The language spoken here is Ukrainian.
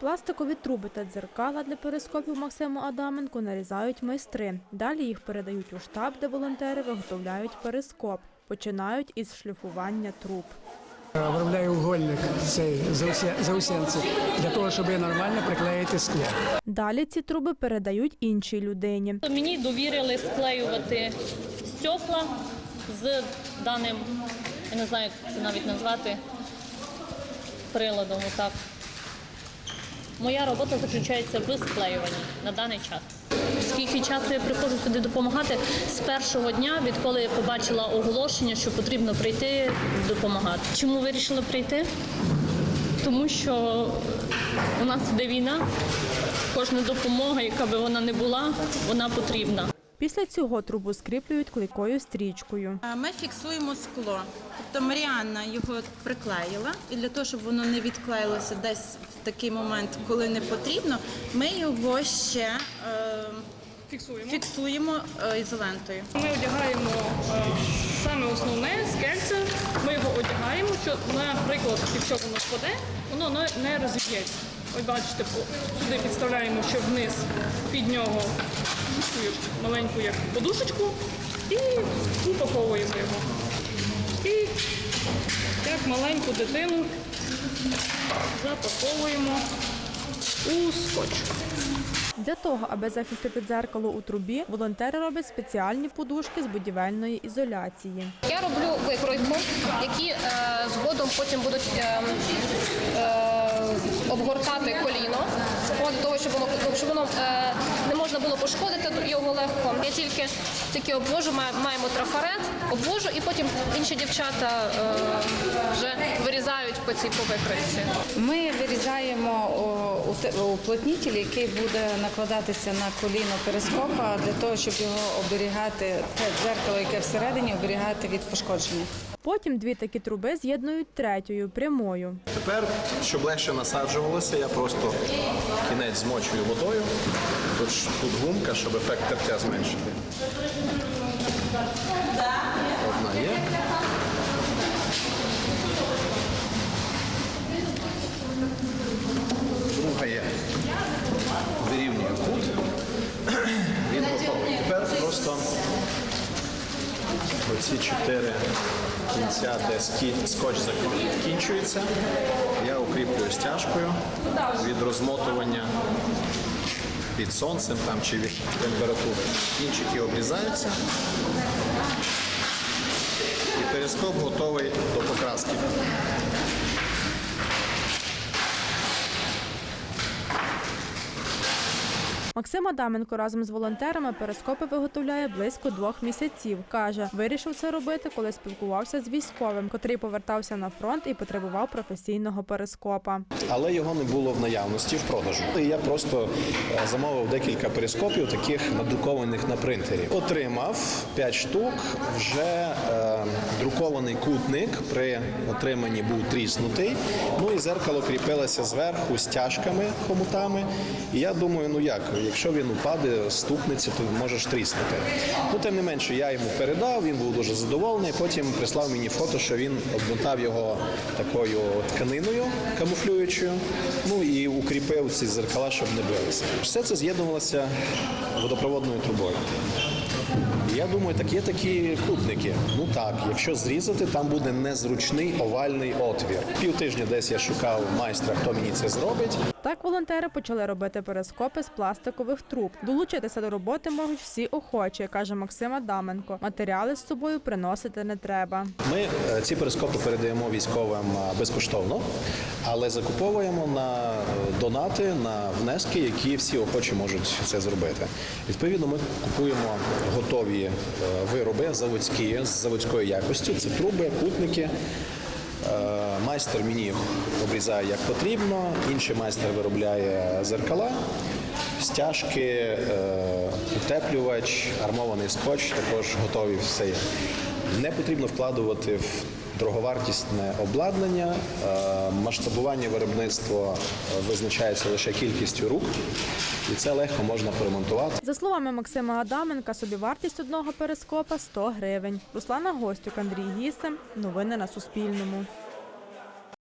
Пластикові труби та дзеркала для перископів Максиму Адаменко нарізають майстри. Далі їх передають у штаб, де волонтери виготовляють перископ. Починають із шліфування труб. Виробляю угольник цей заусенці для того, щоб нормально приклеїти скло. Далі ці труби передають іншій людині. Мені довірили склеювати стекла з даним, я не знаю, як це навіть назвати, приладом. Отак. Моя робота заключається в склеюванні на даний час. Скільки часу я приходжу сюди допомагати з першого дня, відколи я побачила оголошення, що потрібно прийти допомагати. Чому вирішила прийти? Тому що у нас іде війна, кожна допомога, яка би вона не була, вона потрібна. Після цього трубу скріплюють клейкою стрічкою. Ми фіксуємо скло. Тобто Маріанна його приклеїла, і для того, щоб воно не відклеїлося десь в такий момент, коли не потрібно, ми його ще е, Фіксуємо. фіксуємо е, ізолентою. Ми одягаємо е, саме основне скельце. Ми його одягаємо, що, наприклад, якщо воно впаде, воно не- розіб'ється. Ось бачите, сюди підставляємо ще вниз під нього таку маленьку як подушечку і упаковуємо його. І як маленьку дитину запаковуємо у скотч. Для того, аби захистити дзеркало у трубі, волонтери роблять спеціальні подушки з будівельної ізоляції. Я роблю викройку, які е, згодом потім будуть е, е, обгортати коліно, для того, щоб воно, щоб воно е, не можна було пошкодити його легко. Я тільки тільки обвожу, маємо трафарет, обвожу і потім інші дівчата е, вже вирізають по цій повикритці. Ми вирізаємо уплотнітель, який буде накладатися на коліно перископа для того, щоб його оберігати, те дзеркало, яке всередині, оберігати від пошкодження. Потім дві такі труби з'єднують третьою прямою. Тепер, щоб легше насаджувалося, я просто кінець змочую водою. Тут, тут гумка, щоб ефект тертя зменшити. Одна є. Друга є. Вирівнюю кут. Він готовий. Тепер просто оці чотири кінця, де скотч закінчується, я укріплюю стяжкою від розмотування під сонцем там, чи від температури. Кінчики обрізаються. І перископ готовий до покраски. Максим Адаменко разом з волонтерами перископи виготовляє близько двох місяців. Каже, вирішив це робити, коли спілкувався з військовим, котрий повертався на фронт і потребував професійного перископа. але його не було в наявності в продажу. Я просто е, замовив декілька перископів, таких надрукованих на принтері. Отримав 5 штук. Вже е, друкований кутник при отриманні був тріснутий. Ну і зеркало кріпилося зверху стяжками, хомутами. І я думаю, ну як, якщо він упаде, стукнеться, то можеш тріснути. Ну, тим не менше, я йому передав, він був дуже задоволений. Потім прислав мені фото, що він обмотав його такою тканиною камуфлюючою, ну і укріпив ці зеркала, щоб не билися. Все це з'єднувалося водопроводною трубою. Я думаю, так є такі кутники. Ну так, якщо зрізати, там буде незручний овальний отвір. Півтижня десь я шукав майстра, хто мені це зробить. Так волонтери почали робити перископи з пластикових труб. Долучитися до роботи можуть всі охочі, каже Максим Адаменко. Матеріали з собою приносити не треба. Ми е, ці перископи передаємо військовим е, безкоштовно, але закуповуємо на е, донати, на внески, які всі охочі можуть це зробити. Відповідно, ми купуємо готові е, вироби заводські з заводською якостю. Це труби, кутники. Е, Майстер мені обрізає як потрібно, інший майстер виробляє зеркала, стяжки, е, утеплювач, армований скотч, також готові все. Не потрібно вкладувати в дороговартісне обладнання. Е, Масштабування виробництва е, визначається лише кількістю рук, і це легко можна поремонтувати. За словами Максима Адаменка, собівартість одного перископа 100 гривень. Руслана Гостюк, Андрій Гісем. Новини на Суспільному.